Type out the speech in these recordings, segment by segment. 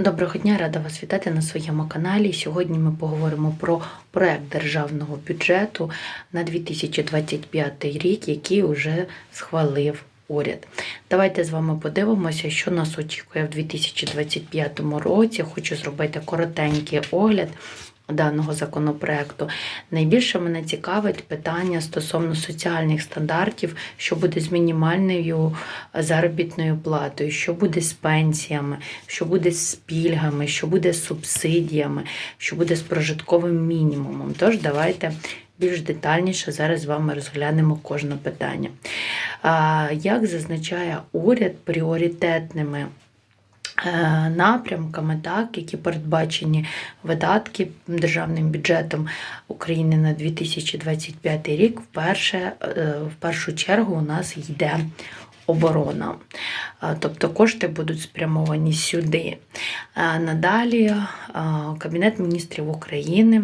Доброго дня, рада вас вітати на своєму каналі. Сьогодні ми поговоримо про проект державного бюджету на 2025 рік, який вже схвалив уряд. Давайте з вами подивимося, що нас очікує в 2025 році. Хочу зробити коротенький огляд. Даного законопроекту найбільше мене цікавить питання стосовно соціальних стандартів, що буде з мінімальною заробітною платою, що буде з пенсіями, що буде з пільгами, що буде з субсидіями, що буде з прожитковим мінімумом. Тож давайте більш детальніше зараз з вами розглянемо кожне питання. Як зазначає уряд пріоритетними е, напрямками, так, які передбачені видатки державним бюджетом України на 2025 рік, вперше, е, в першу чергу у нас йде оборона. Тобто кошти будуть спрямовані сюди. Надалі Кабінет міністрів України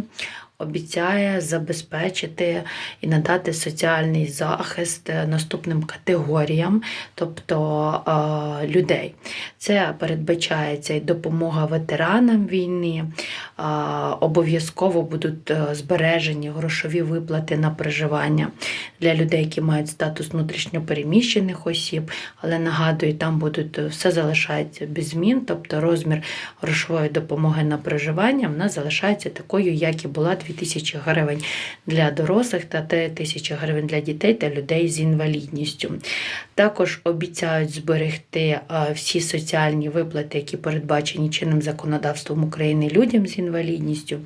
обіцяє забезпечити і надати соціальний захист е, наступним категоріям, тобто е, людей. Це передбачається і допомога ветеранам війни, е, обов'язково будуть збережені грошові виплати на проживання для людей, які мають статус внутрішньопереміщених осіб, але нагадую, там будуть все залишається без змін, тобто розмір грошової допомоги на проживання вона залишається такою, як і була 2000 гривень для дорослих та 3000 гривень для дітей та людей з інвалідністю. Також обіцяють зберегти е, всі соціальні виплати, які передбачені чинним законодавством України людям з інвалідністю.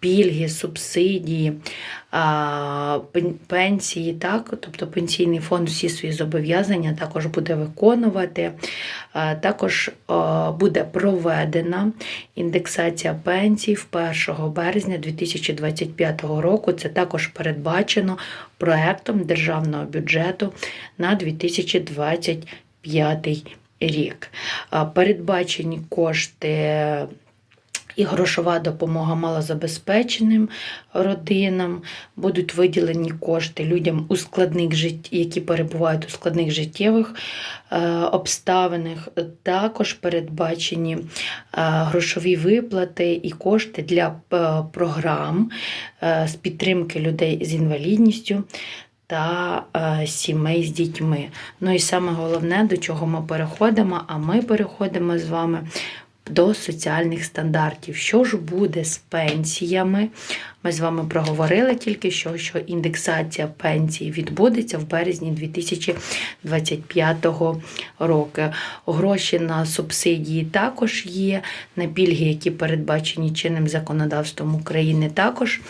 Пільги, субсидії, пенсії, так, тобто пенсійний фонд всі свої зобов'язання також буде виконувати. Також буде проведена індексація пенсій в 1 березня 2025 року. Це також передбачено проектом державного бюджету на 2025 рік. Передбачені кошти і грошова допомога малозабезпеченим родинам, будуть виділені кошти людям у складних жит... які перебувають у складних життєвих е, обставинах. Також передбачені е, грошові виплати і кошти для е, програм з підтримки людей з інвалідністю. Та сімей з дітьми. Ну і саме головне, до чого ми переходимо, а ми переходимо з вами до соціальних стандартів. Що ж буде з пенсіями? Ми з вами проговорили тільки що, що індексація пенсій відбудеться в березні 2025 року. Гроші на субсидії також є, на пільги, які передбачені чинним законодавством України, також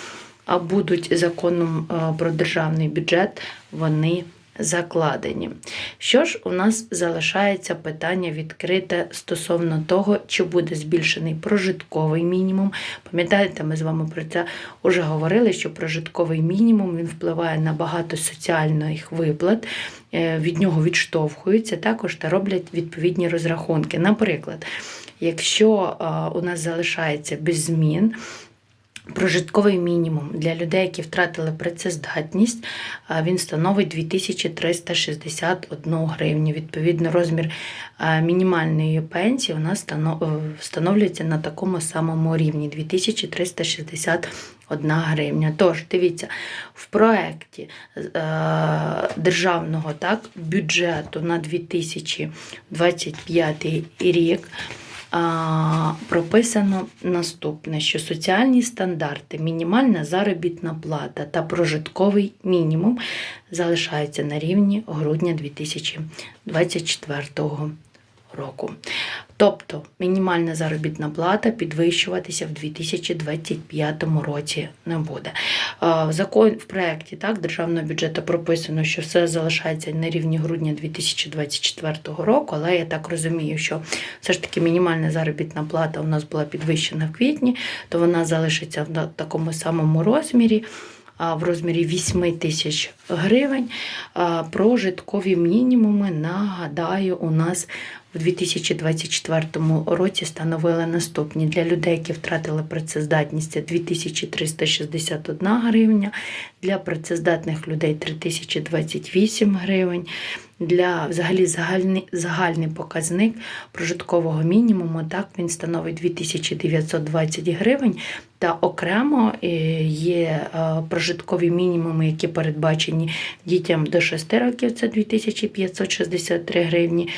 а будуть законом е, про державний бюджет, вони закладені. Що ж, у нас залишається питання відкрите стосовно того, чи буде збільшений прожитковий мінімум. Пам'ятаєте, ми з вами про це вже говорили, що прожитковий мінімум він впливає на багато соціальних виплат, е, від нього відштовхуються також та роблять відповідні розрахунки. Наприклад, якщо е, у нас залишається без змін, Прожитковий мінімум для людей, які втратили працездатність, він становить 2361 гривню. Відповідно, розмір мінімальної пенсії у нас е, встановлюється на такому самому рівні 2361 гривня. Тож, дивіться, в проєкті е, державного так, бюджету на 2025 рік прописано наступне: що соціальні стандарти, мінімальна заробітна плата та прожитковий мінімум залишаються на рівні грудня 2024 року. Тобто мінімальна заробітна плата підвищуватися в 2025 році не буде. В закон в проєкті так, державного бюджету прописано, що все залишається на рівні грудня 2024 року, але я так розумію, що все ж таки мінімальна заробітна плата у нас була підвищена в квітні, то вона залишиться в такому самому розмірі. В розмірі 8 тисяч гривень. про Прожиткові мінімуми, нагадаю, у нас в 2024 році становили наступні. Для людей, які втратили працездатність 2361 гривня, для працездатних людей 3028 гривень, для взагалі загальний, загальний показник прожиткового мінімуму. Так, він становить 2920 гривень. Та окремо е, є е, прожиткові мінімуми, які передбачені дітям до 6 років, це 2563 гривні,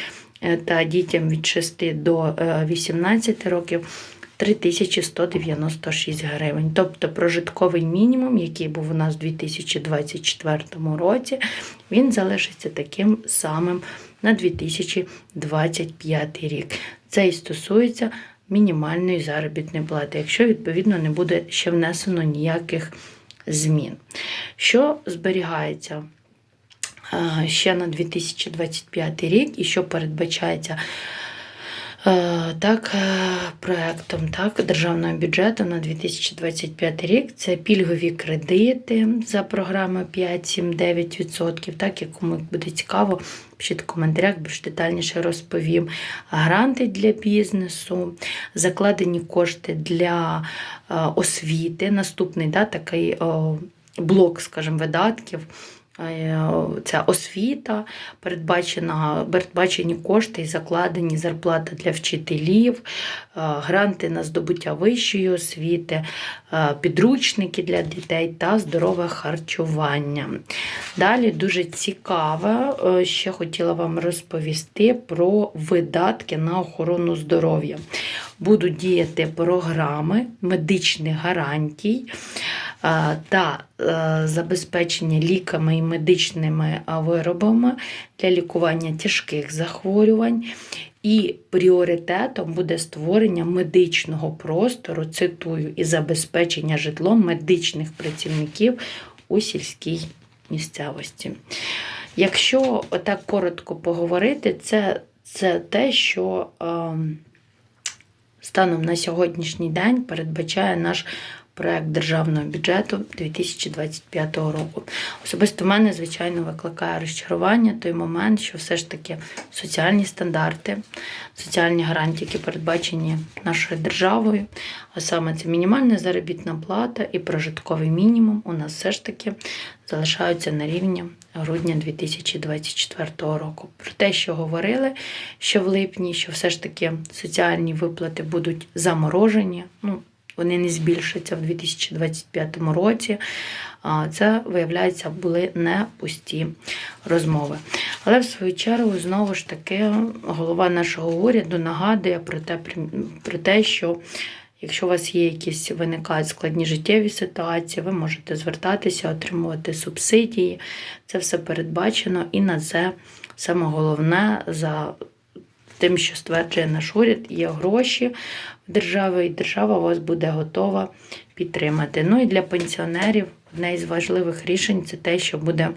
е, та дітям від 6 до 18 років 3196 гривень. Тобто прожитковий мінімум, який був у нас у 2024 році, він залишиться таким самим на 2025 рік. Це і стосується мінімальної заробітної плати, якщо, відповідно, не буде ще внесено ніяких змін. Що зберігається? Ще на 2025 рік і що передбачається Е, так, е, проектом так, державного бюджету на 2025 рік це пільгові кредити за програмою 5-7-9%, так, якому буде цікаво, пишіть в коментарях, більш детальніше розповім. Гранти для бізнесу, закладені кошти для е, освіти. Наступний да, такий блок, скажімо, видатків. Е, ця освіта, передбачена, передбачені кошти і закладені зарплата для вчителів, е, гранти на здобуття вищої освіти, е, підручники для дітей та здорове харчування. Далі дуже цікаве, ще хотіла вам розповісти про видатки на охорону здоров'я. Будуть діяти програми медичних гарантій та е, забезпечення ліками і медичними виробами для лікування тяжких захворювань. І пріоритетом буде створення медичного простору, цитую, і забезпечення житлом медичних працівників у сільській місцевості. Якщо так коротко поговорити, це це те, що е, станом на сьогоднішній день передбачає наш проект державного бюджету 2025 року. Особисто в мене, звичайно, викликає розчарування той момент, що все ж таки соціальні стандарти, соціальні гарантії, які передбачені нашою державою, а саме це мінімальна заробітна плата і прожитковий мінімум, у нас все ж таки залишаються на рівні. Грудня 2024 року. Про те, що говорили, що в липні, що все ж таки соціальні виплати будуть заморожені. Ну, вони не збільшаться в 2025 році. Це, виявляється, були не пусті розмови. Але в свою чергу, знову ж таки, голова нашого уряду нагадує про те, про те, що якщо у вас є якісь виникають складні життєві ситуації, ви можете звертатися, отримувати субсидії. Це все передбачено і на це саме головне за тим, що стверджує наш уряд, є гроші в держави, і держава вас буде готова підтримати. Ну і для пенсіонерів одне із важливих рішень це те, що буде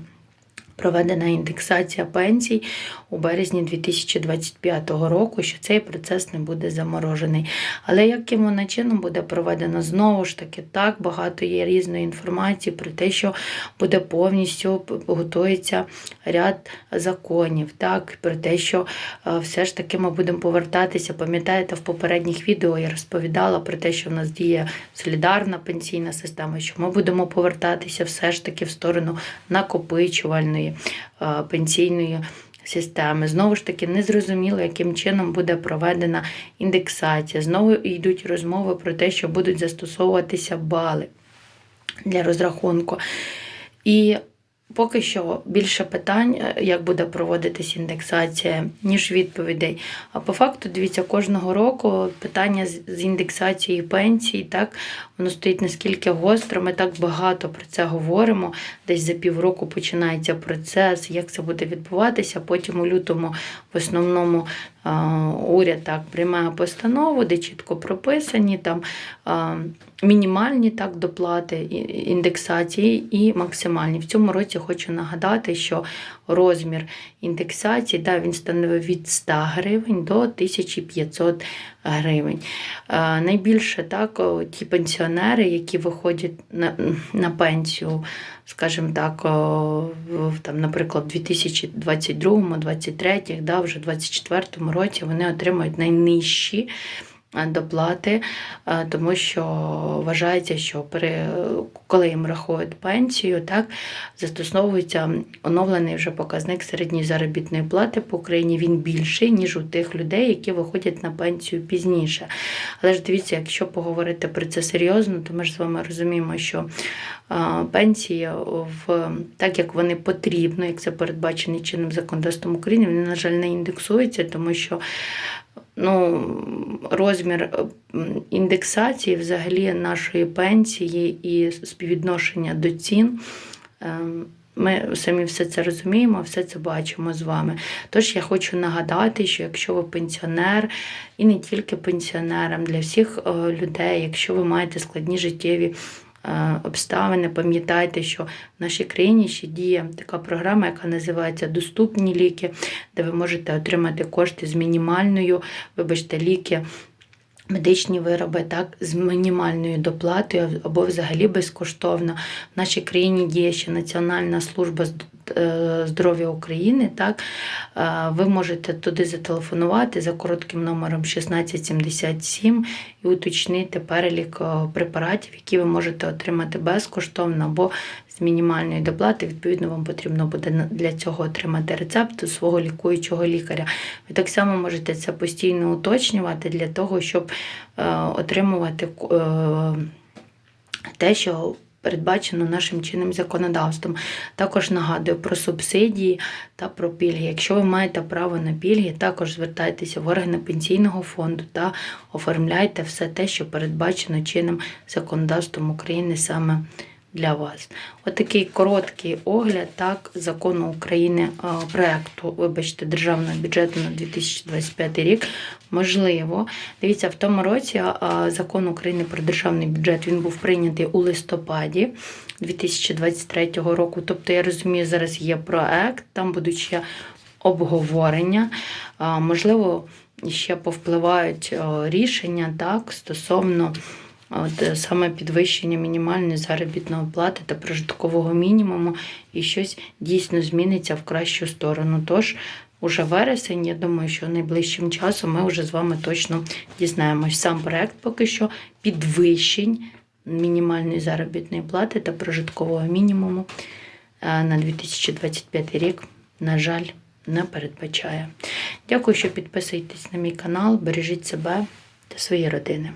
проведена індексація пенсій у березні 2025 року, що цей процес не буде заморожений. Але яким вона чином буде проведено знову ж таки, так багато є різної інформації про те, що буде повністю готується ряд законів, так, про те, що е, все ж таки ми будемо повертатися. Пам'ятаєте, в попередніх відео я розповідала про те, що в нас діє солідарна пенсійна система, що ми будемо повертатися все ж таки в сторону накопичувальної. Е, пенсійної системи. Знову ж таки, незрозуміло, яким чином буде проведена індексація. Знову йдуть розмови про те, що будуть застосовуватися бали для розрахунку. І Поки що більше питань, е, як буде проводитись індексація, ніж відповідей. А по факту, дивіться, кожного року питання з індексацією пенсій, так, воно стоїть наскільки гостро. Ми так багато про це говоримо. Десь за півроку починається процес, як це буде відбуватися. Потім у лютому в основному уряд так приймає постанову, де чітко прописані там мінімальні так доплати індексації і максимальні. В цьому році хочу нагадати, що розмір індексації да, він становив від 100 гривень до 1500 гривень. Найбільше так, ті пенсіонери, які виходять на на пенсію, скажімо так, там, наприклад, в 2022-2023, да, вже 2024 році вони отримують найнижчі доплати, е, тому що вважається, що при, коли їм рахують пенсію, так застосовується оновлений вже показник середньої заробітної плати по Україні. Він більший, ніж у тих людей, які виходять на пенсію пізніше. Але ж дивіться, якщо поговорити про це серйозно, то ми ж з вами розуміємо, що а, пенсії в так як вони потрібно, як це передбачені чинним законодавством України, вони, на жаль, не індексуються, тому що ну, розмір індексації взагалі нашої пенсії і співвідношення до цін. ем, Ми самі все це розуміємо, все це бачимо з вами. Тож я хочу нагадати, що якщо ви пенсіонер, і не тільки пенсіонерам, для всіх е, людей, якщо ви маєте складні життєві е, обставини, пам'ятайте, що в нашій країні ще діє така програма, яка називається Доступні ліки, де ви можете отримати кошти з мінімальною, вибачте, ліки. Медичні вироби так з мінімальною доплатою або взагалі безкоштовно. В нашій країні діє ще Національна служба е, здоров'я України. Так Е, ви можете туди зателефонувати за коротким номером 1677 і уточнити перелік е, препаратів, які ви можете отримати безкоштовно або з мінімальної доплати. Відповідно, вам потрібно буде для цього отримати рецепт у свого лікуючого лікаря. Ви так само можете це постійно уточнювати для того, щоб е, отримувати е, те, що передбачено нашим чинним законодавством. Також нагадую про субсидії та про пільги. Якщо ви маєте право на пільги, також звертайтеся в органи пенсійного фонду та оформляйте все те, що передбачено чинним законодавством України саме для вас. Отакий короткий огляд так, закону України е, проекту, вибачте, державного бюджету на 2025 рік. Можливо, дивіться, в тому році е, закон України про державний бюджет він був прийнятий у листопаді 2023 року. Тобто, я розумію, зараз є проект, там будуть ще обговорення. Можливо, ще повпливають е, рішення так, стосовно от, е, саме підвищення мінімальної заробітної плати та прожиткового мінімуму, і щось дійсно зміниться в кращу сторону. Тож, уже вересень, я думаю, що найближчим часом ми вже з вами точно дізнаємось. Сам проект поки що підвищень мінімальної заробітної плати та прожиткового мінімуму е, на 2025 рік, на жаль, не передбачає. Дякую, що підписуєтесь на мій канал, бережіть себе та свої родини.